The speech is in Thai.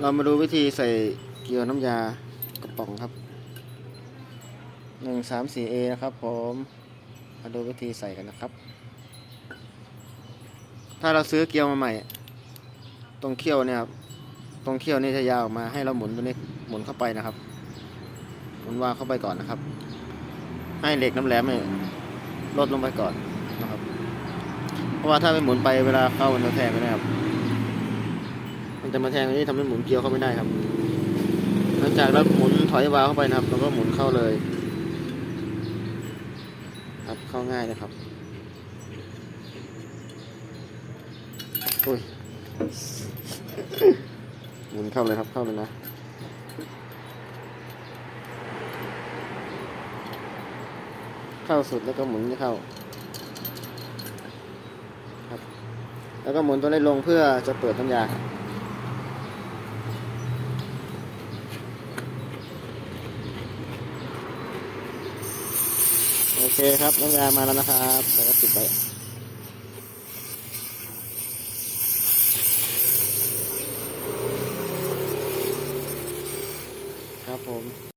เรามาดูวิธีใส่เกลียวน้ำยากระป๋องครับหนึ่งสามสี่เอนะครับผม มาดูวิธีใส่กันนะครับ ถ้าเราซื้อเกลียวมาใหม่ ตรงเขี้ยวเนี่ยครับ ตรงเขี้ยวนี่จะยาวออกมาให้เราหมุนตัวนี้หมุนเข้าไปนะครับ หมุนวางเข้าไปก่อนนะครับ ให้เหล็กน้ำแหลมเนี่ยลดลงไปก่อนนะครับ เพราะว่าถ้าไม่หมุนไปเวลาเข้ามันจะแทงไม่ได้ครับ มันจะมาแทงอันนี้ทำให้หมุนเกลียวเข้าไม่ได้ครับ หลังจากเราหมุนถอยวาล์วเข้าไปนะครับเราก็หมุนเข้าเลย ครับเข้าง่ายนะครับอุ้ยหมุนเข้าเลยครับเข้าเลยนะเข้าสุดแล้วก็หมุนเข้าครับ แล้วก็หมุนตัวนี้ลงเพื่อจะเปิดน้ำยาครับ โอเคครับน้ำยามาแล้วนะครับแล้วก็ปิดไปครับผม